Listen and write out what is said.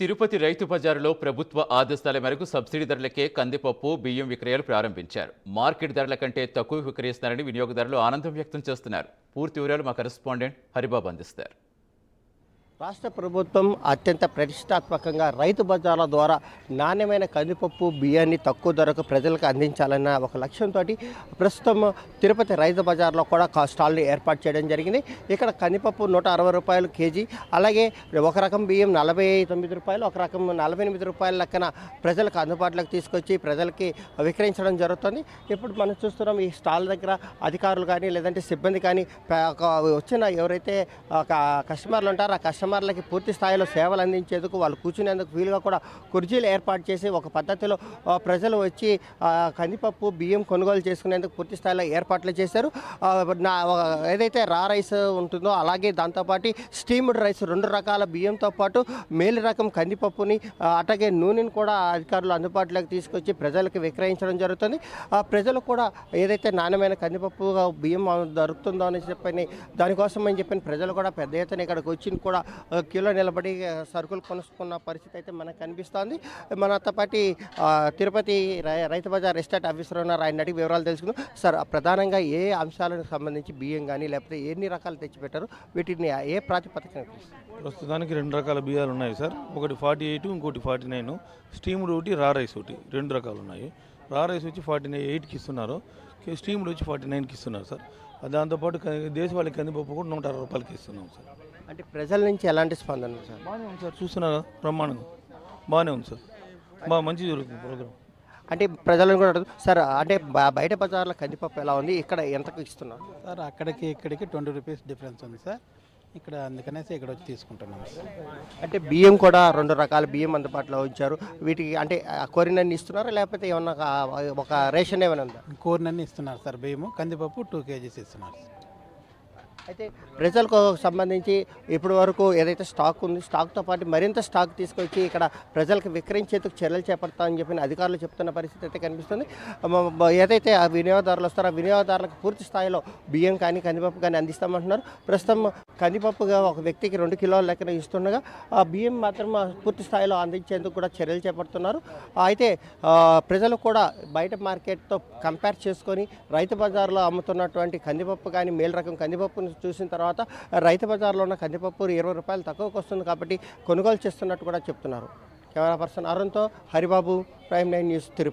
తిరుపతి రైతు బజారులో ప్రభుత్వ ఆదేశాల మేరకు సబ్సిడీ ధరలకే కందిపప్పు బియ్యం విక్రయాలు ప్రారంభించారు. మార్కెట్ ధరల కంటే తక్కువ విక్రయిస్తున్నారని వినియోగదారులు ఆనందం వ్యక్తం చేస్తున్నారు. పూర్తి వివరాలు మా కరెస్పాండెంట్ హరిబాబు అందిస్తారు. రాష్ట్ర ప్రభుత్వం అత్యంత ప్రతిష్టాత్మకంగా రైతు బజార్ల ద్వారా నాణ్యమైన కందిపప్పు బియ్యాన్ని తక్కువ ధరకు ప్రజలకు అందించాలన్న ఒక లక్ష్యంతో ప్రస్తుతం తిరుపతి రైతు బజార్లో కూడా కా- స్టాల్ని ఏర్పాటు చేయడం జరిగింది. ఇక్కడ కందిపప్పు నూట అరవై రూపాయలు కేజీ అలాగే ఒక రకం బియ్యం నలభై తొమ్మిది రూపాయలు ఒక రకం నలభై ఎనిమిది రూపాయల లెక్కన ప్రజలకు అందుబాటులోకి తీసుకొచ్చి ప్రజలకి విక్రయించడం జరుగుతుంది. ఇప్పుడు మనం చూస్తున్నాం ఈ స్టాల్ దగ్గర అధికారులు కానీ లేదంటే సిబ్బంది కానీ వచ్చిన ఎవరైతే ఒక కస్టమర్లు ఉంటారో ఆ కస్టమర్లకి పూర్తి స్థాయిలో సేవలు అందించేందుకు వాళ్ళు కూర్చునేందుకు వీలుగా కూడా కుర్చీలు ఏర్పాటు చేసి ఒక పద్ధతిలో ప్రజలు వచ్చి కందిపప్పు బియ్యం కొనుగోలు చేసుకునేందుకు పూర్తి స్థాయిలో ఏర్పాట్లు చేశారు. నా ఏదైతే రా రైస్ ఉంటుందో అలాగే దాంతోపాటు స్టీమ్డ్ రైస్ రెండు రకాల బియ్యంతో పాటు మేలు రకం కందిపప్పుని అట్లాగే నూనెని కూడా అధికారులు అందుబాటులోకి తీసుకొచ్చి ప్రజలకు విక్రయించడం జరుగుతుంది. ప్రజలు కూడా ఏదైతే నాణ్యమైన కందిపప్పు బియ్యం దొరుకుతుందో అని చెప్పని దానికోసం అని చెప్పిన ప్రజలు కూడా పెద్ద ఎత్తున ఇక్కడికి వచ్చి కూడా క్యూలో నిలబడి సరుకులు కొనుక్కున్న పరిస్థితి అయితే మనకు కనిపిస్తోంది. మనతో పాటు తిరుపతి రై- రైతు బజార్ ఎస్టేట్ ఆఫీసర్ ఉన్నారు. ఆయన అడిగి వివరాలు తెలుసుకుందాం. సార్ ప్రధానంగా ఏ అంశాలకు సంబంధించి బియ్యం కానీ లేకపోతే ఎన్ని రకాలు తెచ్చిపెట్టారు? వీటిని ఏ ప్రాతిపదికన ప్రస్తుతానికి రెండు రకాల బియ్యాలు ఉన్నాయి సార్. ఒకటి ఫార్టీ ఎయిట్ ఇంకోటి ఫార్టీ నైన్. స్టీమ్డ్ ఒకటి రా రైస్ ఒకటి. రెండు రకాలు ఉన్నాయి. రా రైస్ వచ్చి ఫార్టీ నైన్ ఎయిట్కి ఇస్తున్నారు. కే- స్టీమ్డ్ వచ్చి ఫార్టీ నైన్కి ఇస్తున్నారు సార్. దాంతోపాటు దేశవాళీ కందిపప్పు కూడా నూట అరవై రూపాయలకి ఇస్తున్నాం సార్. అంటే ప్రజల నుంచి ఎలాంటి స్పందన సార్? బాగానే ఉంది సార్. చూస్తున్నారా బ్రహ్మాండంగా. బాగానే ఉంది సార్. బాగా మంచి జరుగుతుంది ప్రోగ్రామ్ అంటే ప్రజలను కూడా సార్ అంటే బ- బయట బజార్లో కందిపప్పు ఎలా ఉంది? ఇక్కడ ఎంతకు ఇస్తున్నారు? సార్ అక్కడికి ఇక్కడికి ట్వంటీ రూపీస్ డిఫరెన్స్ ఉంది సార్. ఇక్కడ అందుకనేసి ఇక్కడ వచ్చి తీసుకుంటున్నాం. సార్ అంటే బియ్యం కూడా రెండు రకాల బియ్యం అందుబాటులో ఉంచారు. వీటికి అంటే ఆ, కోరినన్ని ఇస్తున్నారా? లేకపోతే ఏమన్నా ఒక- ఒక రేషన్ ఏమైనా ఉందా? కూరనన్నీ ఇస్తున్నారు సార్ బియ్యము. కందిపప్పు టూ కేజీస్ ఇస్తున్నారు సార్. అయితే ప్రజలకు సంబంధించి ఇప్పటి వరకు ఏదైతే స్టాక్ ఉంది స్టాక్తో పాటు మరింత స్టాక్ తీసుకొచ్చి ఇక్కడ ప్రజలకు విక్రయించేందుకు చర్యలు చేపడతామని చెప్పిన అధికారులు చెప్తున్న పరిస్థితి అయితే కనిపిస్తుంది. ఏదైతే ఆ వినియోగదారులు వస్తారో ఆ వినియోగదారులకు పూర్తి స్థాయిలో బియ్యం కానీ కందిపప్పు కానీ అందిస్తామంటున్నారు. ప్రస్తుతం కందిపప్పుగా ఒక వ్యక్తికి రెండు కిలోల లెక్కన ఇస్తుండగా ఆ బియ్యం మాత్రం పూర్తి స్థాయిలో అందించేందుకు కూడా చర్యలు చేపడుతున్నారు. అయితే ప్రజలు కూడా బయట మార్కెట్తో కంపేర్ చేసుకొని రైతు బజార్లో అమ్ముతున్నటువంటి కందిపప్పు కానీ మేలు రకం కందిపప్పును చూసిన తర్వాత రైతు బజార్లో ఉన్న కందిపప్పు ఇరవై రూపాయలు తక్కువకు వస్తుంది కాబట్టి కొనుగోలు చేస్తున్నట్టు కూడా చెప్తున్నారు. Camera person అరుణ్తో Haribabu prime nine news Tirupati.